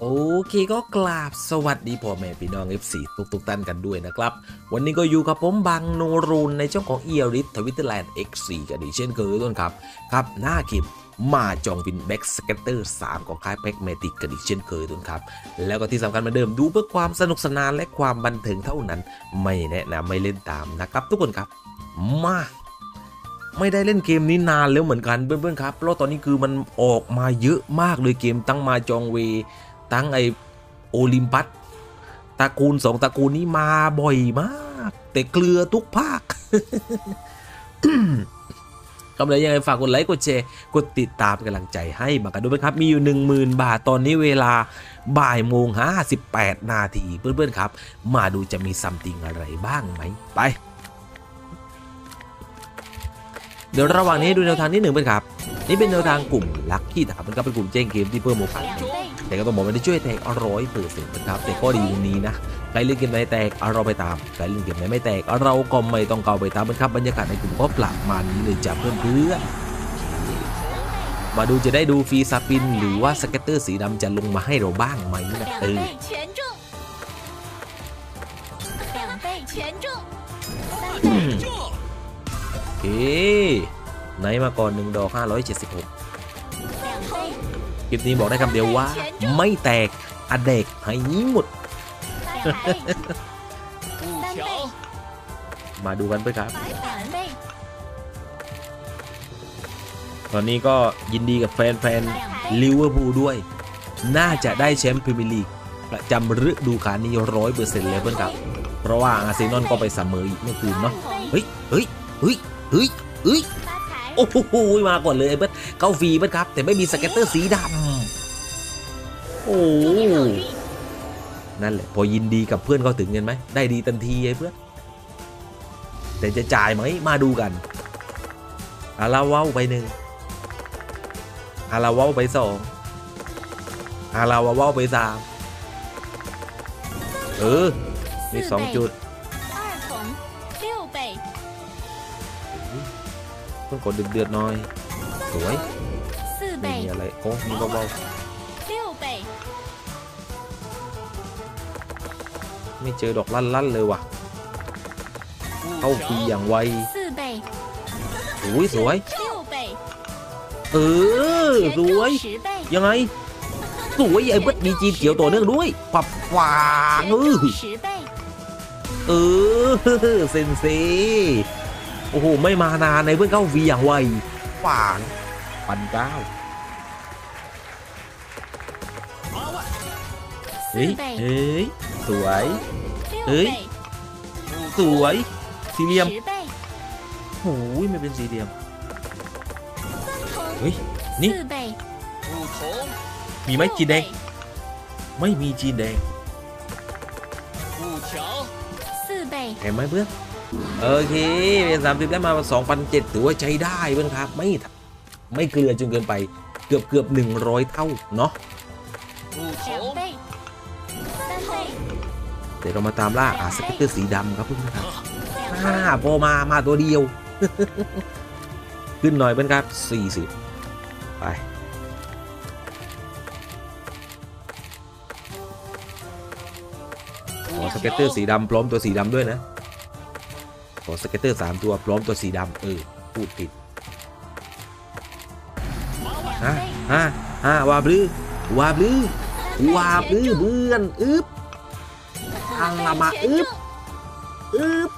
โอเคก็กราบสวัสดีพ่อแม่พี่น้อง F4 ทุกทุกๆท่านกันด้วยนะครับ วันนี้ก็อยู่กับผมบังโนรูนในช่องของเอียริสทวิตเตอร์แลนด์ X4 กันดีเช่นเคยต้นครับ ครับ หน้าคลิปมาจองวินแบ็กสเกตเตอร์3ของค่ายแพ็กเมติกกันอีกเช่นเคยต้นครับ แล้วก็ที่สำคัญเหมือนเดิมดูเพื่อความสนุกสนานและความบันเทิงเท่านั้น ไม่แนะนำไม่เล่นตามนะครับ ทุกคนครับมาไม่ได้เล่นเกมนี้นานแล้วเหมือนกันเพื่อนๆครับเพราะตอนนี้คือมันออกมาเยอะมากเลยเกมตั้งมาจองเว ตั้งไอโอลิมปัสตระกูลสองตระกูลนี้มาบ่อยมาก แต่เกลือทุกภาคก็เลยยังไงฝากกดไลค์กดแชร์กดติดตามกำลังใจให้มากันด้วยนะครับ มีอยู่ 10,000 บาทตอนนี้เวลาบ่ายโมง58 นาทีเพื่อนๆครับ มาดูจะมีซัมติงอะไรบ้างไหมไป เดี๋ยวระหว่างนี้ดูแนวทางที่หนึ่งเป็นครับ นี่เป็นแนวทางกลุ่มลัคกี้ถามมันก็เป็นกลุ่มแจ้งเกมที่เพิ่มโอกาส， แต่ก็ต้องบอกว่าได้ช่วยแตกร้อยเปอร์เซ็นต์นะครับแต่ก็ดีตรงนี้นะใครเล่นเกมไหนแตกเราไปตามใครเล่นเกมไหนไม่แตกเราก็ไม่ต้องเกาไปตามนะครับบรรยากาศในกลุ่มก็ประมาณนี้เลยจ้ะเพื่อนเพื่อมาดูจะได้ดูฟรีสปิน หรือว่าสเก็ตเตอร์สีดำจะลงมาให้เราบ้างไหมนะเออโอเคไหนมาก่อน 1 ดอก 576 คลิปนี้บอกได้คำเดียวว่า ไม่แตกอเด็กให้หมด มาดูกันไปครับ ตอนนี้ก็ยินดีกับแฟนๆลิเวอร์พูลด้วย น่าจะได้แชมป์พรีเมียร์ลีกประจำฤดูกาลนี้ร้อยเปอร์เซ็นต์เลยเพื่อนครับ เพราะว่าอาร์เซนอลก็ไปเสมออีกเมื่อคืนเนาะ เฮ้ย เฮ้ย เฮ้ย เฮ้ย เฮ้ย โอ้โหมาก่อนเลยไอ้เบิร์ดเก้าฟีเบิร์ดครับ แต่ไม่มีสเก็ตเตอร์สีดำโอ้นั่นแหละพอยินดีกับเพื่อนเขาถึงเงินไหมได้ดีทันทีไอ้เพื่อนแต่จะจ่ายไหมมาดูกันอาราว้าไปหนึ่งอาราว้าไปสองอาราว้าไปสามเออมีสองจุด ต้องกดเดือดหน่อย สวยไม่มีอะไร โอ้มีเบาๆไม่เจอดอกลั่นๆเลยว่ะ เข้าทีอย่างไวสวยสวย เออ สวย ยังไง สวยไอ้เบิดมีจีนเขียวตัวเนื่องด้วย ปับฝางเออเออเซนซี โอ้โห ไม่มานานในเพื่อนเข้าวีอย่างไวฝานปันเก้าเฮ้ยเฮ้ยสวยเฮ้ยสวยสี่เหลี่ยมโอ้ยไม่เป็นสี่เหลี่ยมเฮ้ยนี่มีไหมจีนแดง ไม่มีจีนแดงเห็นไหมเพื่อน โอเคเป็นสามสิบได้มาสองพันเจ็ดถือว่าใช้ได้เพื่อนครับไม่ไม่เกลือจนเกินไปเกือบเกือบหนึ่งร้อยเท่าเนาะเดี๋ยวเรามาตามล่าอาสเกตเตอร์สีดำครับเพื่อนครับห้าพอมามาตัวเดียว ขึ้นหน่อยเพื่อนครับสี่สิบไปสเก็ตเตอร์สีดำพร้อมตัวสีดำด้วยนะ ของสเก็ตเตอร์ 3 ตัวพร้อมตัวสีดำเออ พูดผิดฮะฮะฮะวาบลือวาบลือวาบลือเบื่อนอึ๊บอัลลามาอึ๊บอึ๊บ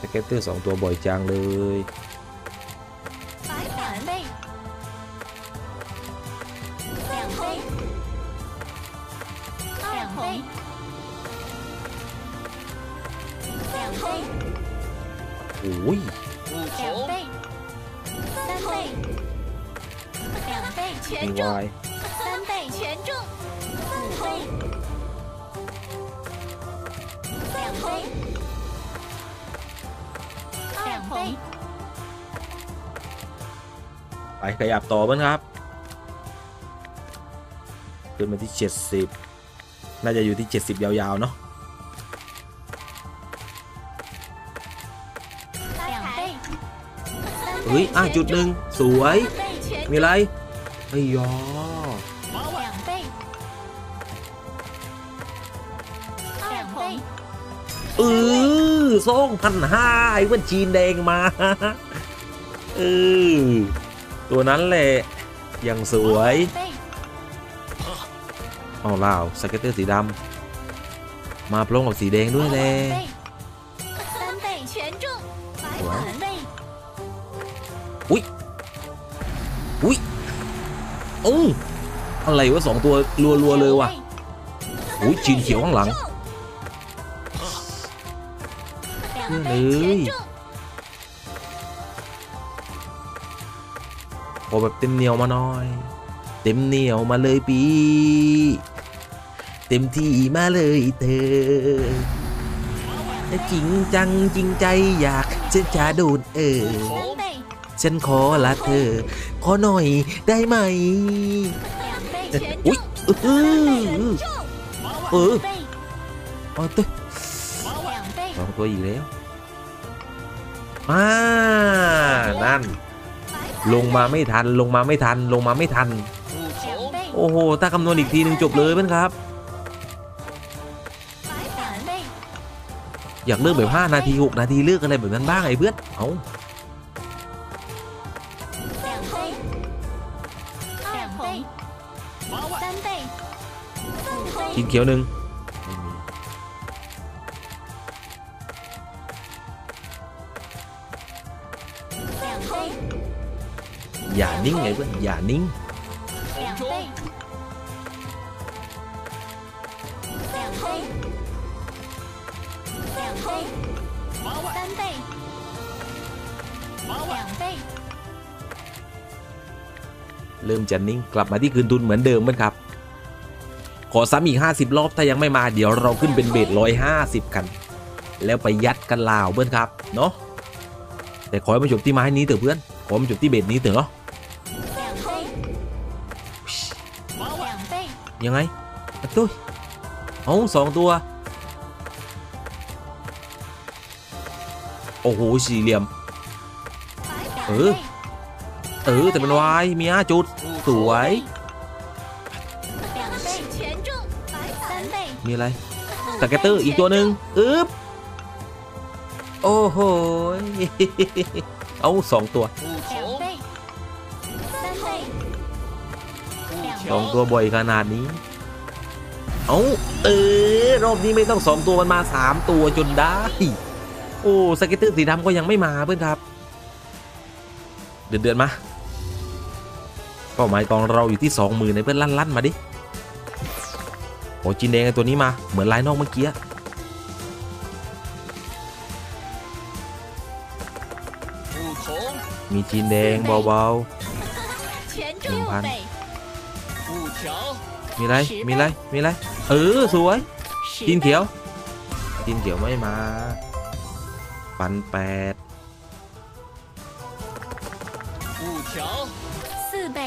สเก็ตเตอร์ 2 ตัวบ่อยจังเลย 两倍，二筒，两倍， โอ้ย 两倍，三倍，两倍 มี 全 วา 中， ย 三倍全中，四倍，两倍，两倍， ไปขยับต่อบ้างครับ ขึ้นมาที่ 70 น่าจะอยู่ที่ 70 ยาวๆ เนาะเฮ้ย อะ จุดหนึ่งสวย มีอะไรไอ้ยอเออส่งพันห้าไอ้วันจีนแดงมา เออ ตัวนั้นแหละ ยังสวย เอาล่าสเก็ตเตอร์สีดำมาพร้อมกับสีแดงด้วยเลยอุ้ยอุ้ยอุ้งอะไรวะสองตัวรัวๆเลยว่ะอุ้ยจีนเขียวข้างหลังเลยขอแบบเต็มเหนียวมาหน่อย เต็มเหนียวมาเลยปี เต็มที่มาเลยเธอจริงจังจริงใจอยากจนจะดูดเออ ฉันขอละเธอ ขอหน่อยได้ไหม อุ้ยเออเออเอาตัวสองตัวอีกแล้วมานั่น ลงมาไม่ทันลงมาไม่ทันลงมาไม่ทัน โอ้โห ถ้าคำนวณอีกทีหนึ่งจบเลยเพื่อนครับ อยากเลือกแบบ 5 นาที 6 นาทีเลือกอะไรแบบนั้นบ้างไอ้เพื่อน เอา 两倍，二倍，三倍，四 กิ 倍， นเขียวหนึ่งไม่มี 两倍， อย่านิ่งไงเพื่อน อย่านิ่ง 两倍，两倍， 两倍，三倍，两倍， เริ่มจะนิ่ง กลับมาที่คืนทุนเหมือนเดิมเพื่อนครับ ขอซ้ำอีก 50 รอบ ถ้ายังไม่มาเดี๋ยวเราขึ้นเป็นเบส150 กัน แล้วไปยัดกันลาวเพื่อนครับ เนาะ แต่ขอให้มาจบที่ไม้นี้เถอะเพื่อน ขอให้มาจบที่เบสนี้เถอะเนาะ 两倍，两倍， ยังไงอะตุ้ยเอาสองตัว โอ้โหสี่เหลี่ยม เออ เออ แต่เป็นวายมีห้าจุด สวย มีอะไรสเกตเตอร์อีกตัวหนึ่งอึ๊บ โอ้โห เอาสองตัวสองตัวบ่อยขนาดนี้ เอาเออ รอบนี้ไม่ต้องสองตัวมันมาสามตัวจนได้ โอ้สเก็ตเตอร์สีดำก็ยังไม่มาเพื่อนครับ เดือดเดือดมาเป้าหมายกองเราอยู่ที่ 2 0,000ื่นในเพื่อนลั่นลั่นมาดิโอ้จีนแดงตัวนี้มาเหมือนลายนอกเมื่อกี้มีจีนแดงเบาๆหนึ่งพันมีไร มีไร มีไร เออ สวย จีนเขียว จีนเขียวไม่มา ปันแปด 四倍，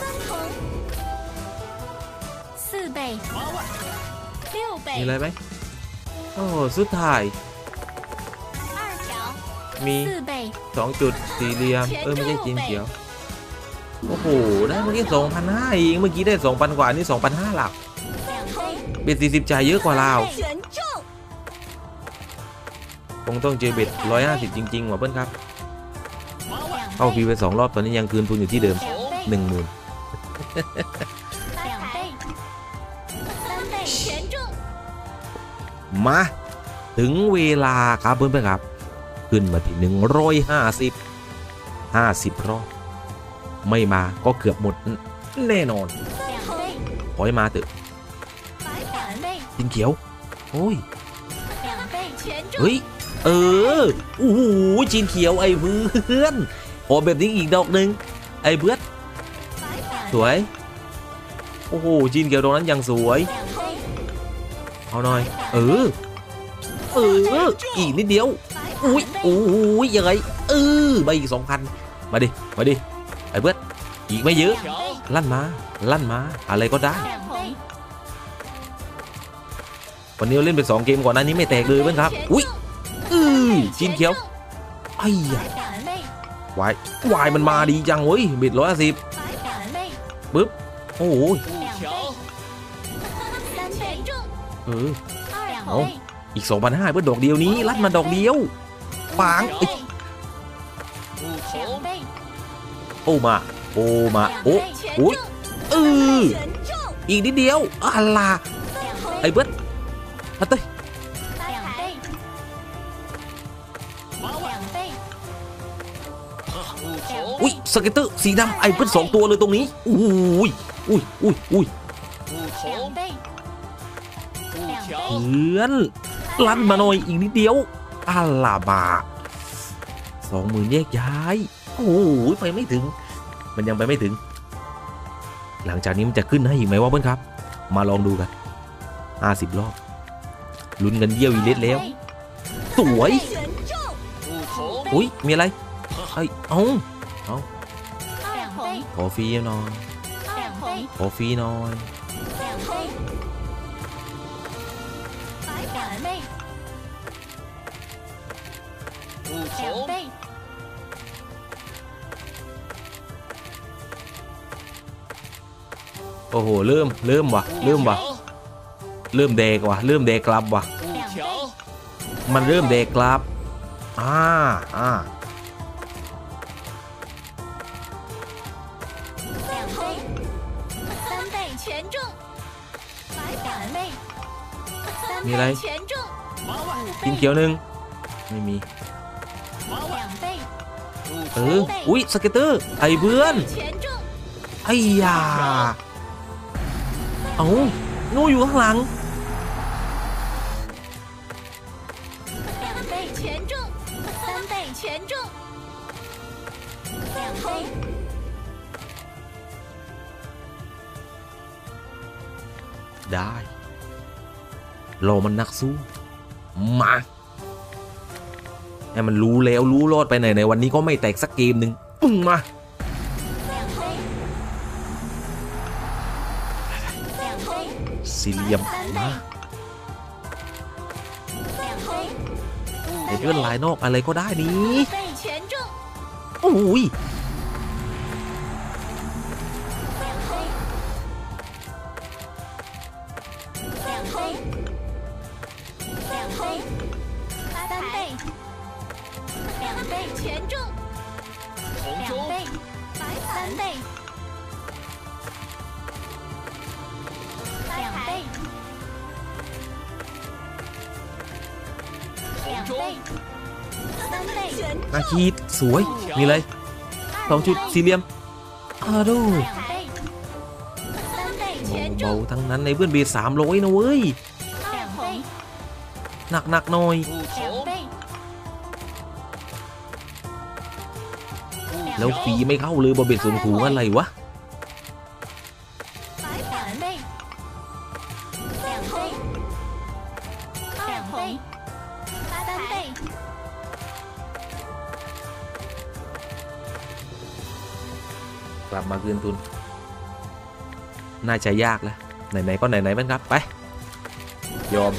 三重，四倍，六 มีอะไร 倍， ไหมโอ้สุดท้าย 二条， มี 四倍， สองจุดสี่เหลี่ยม เออ ไม่ใช่จีนเขียว โอ้โ โอ้ได้เมื่อกี้สองพันห้าเองเมื่อกี้ได้สองพันกว่านี่สองพันห้าหลักเบ็ดสี่สิบใจเยอะกว่าเราคงต้องเจอเบ็ดร้อยห้าสิบจริงๆว่ะเพื่อนครับเข้าพีไปสองรอบตอนนี้ยังคืนทุนอยู่ที่เดิมหนึ่งหมื่นมา ถึงเวลาครับเพื่อนๆครับ ขึ้นมาที่หนึ่งร้อยห้าสิบห้าสิบรอบ ไม่มาก็เกือบหมด แน่นอนขอให้มาเถอะจินเขียว โอ้ย เฮ้ย เออโอ้โหจีนเขียวไอ้เพื่อนขอแบบนี้อีกดอกหนึ่งไอ้เพื่อนสวย โอ้โหจีนเขียวตรงนั้นยังสวย เอาหน่อย เออ เออ อีกนิดเดียว อุ้ยอุ้ยยังไงเออไปอีกสองพัน มาดิ มาดิ ไอ้เบิดอีกไม่เยอะ ลั่นมา ลั่นมา อะไรก็ได้ วันนี้เราเล่นไปสองเกมก่อนหน้านี้ไม่แตกเลยเพื่อนครับ อุ้ยอือจีนเขียว ไอ้ยาวายวายมันมาดีจังเว้ยบิดร้อยสิบปึ๊บ โอ้ยเออเอาอีกสองพันห้าเพื่อดอกเดียวนี้ ลั่ดมาดอกเดียว ปาง โอมาโอมาโอ้โอ้ยอืออีกนิดเดียวอัลลาไอ้เบิร์ดมาเต้ยอุ้ยสเก็ตเตอร์สีดำไอ้เบิร์ดสองตัวเลยตรงนี้อุ้ยอุ้ยอุ้ยอุ้ยเพื่อนลั่นมาหน่อยอีกนิดเดียวอัลลาบาสองหมื่นแยกย้าย โอ้โหไปไม่ถึง มันยังไปไม่ถึง หลังจากนี้มันจะขึ้นให้อีกไหมว่าเพื่อนครับ มาลองดูกันห้าสิบรอบลุ้นกันเยี่ยวอีเลสแล้ว สวยอุ้ยมีอะไรไอ้เอาเอาขอฟรีหน่อยขอฟรีหน่อย两。 โอ้โหเริ่มเริ่มวะเริ่มวะเริ่มเดกวะเริ่มเดกลับวะมันเริ่มเดกลับอ่าอ่ามีอะไรกินเขียวหนึ่งไม่มีเออ อุ้ยสเก็ตเตอร์ไอเบื้อนไอ้ยา เอาโนอยู่ข้างหลัง ได้เรามันนักสู้ มาให้มันรู้แล้วรู้รอดไปไหนในวันนี้ก็ไม่แตกสักเกมหนึ่งปึ้งมา สี่เหลี่ยมนะเด็กเลื่อนลายนอกอะไรก็ได้นี่โอ้ย อาคีสวยมีเลยสองจุดสี่เหลี่ยมอาดูเบาทั้งนั้นในเพื่อนเบียสามร้อยนะเว้ย หนักหนักหน่อยแล้วฟีไม่เข้าเลยบอเบ็ดสูงหูอะไรวะ ลับมาคืนทุน น่าจะยากแล้วไหนๆก็ไหนๆมันครับไปยอม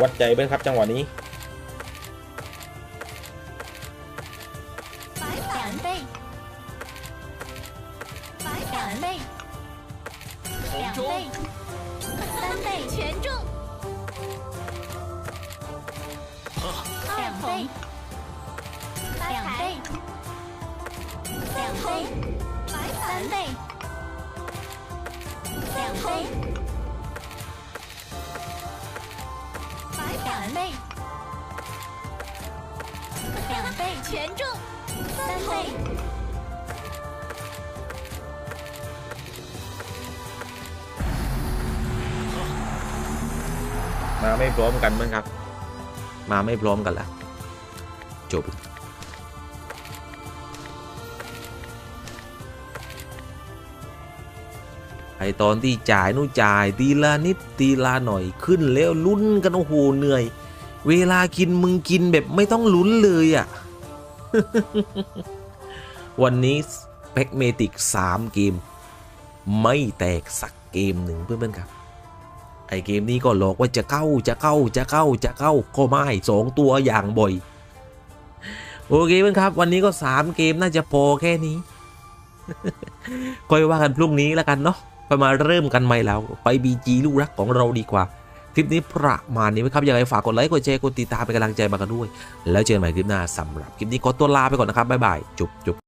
วัดใจเป็นครับจังหวะนี้两倍，两倍，两倍，三倍全中，两倍，两倍，两倍，三倍，两倍，两倍，两倍全中，三倍。 มาไม่พร้อมกันมั้งครับ มาไม่พร้อมกันละจบ ตอนที่จ่ายนู่นจ่ายตีละนิดตีละหน่อยขึ้นแล้วลุ้นกันโอ้โหเหนื่อย เวลากินมึงกินแบบไม่ต้องลุ้นเลยอะ่ะ วันนี้แพ็กเมติก 3 เกม ไม่แตกสักเกมหนึ่งเพื่อนๆครับ ไอเกมนี้ก็หลอกว่าจะเข้าจะเข้าจะเข้าจะเข้าก็ไม่สองตัวอย่างบ่อย โอเคเพื่อนครับ วันนี้ก็ 3 เกมน่าจะพอแค่นี้ค่อยว่ากันพรุ่งนี้แล้วกันเนาะ ไปมาเริ่มกันใหม่แล้ว ไปบีจีลูกรักของเราดีกว่า คลิปนี้ประมาณนี้ไหมครับ ยังไงฝากกดไลค์กดแชร์กดติดตามเป็นกำลังใจมากันด้วย แล้วเจอกันใหม่คลิปหน้าสำหรับคลิปนี้ขอตัวลาไปก่อนนะครับบ๊ายบายจุบจุบ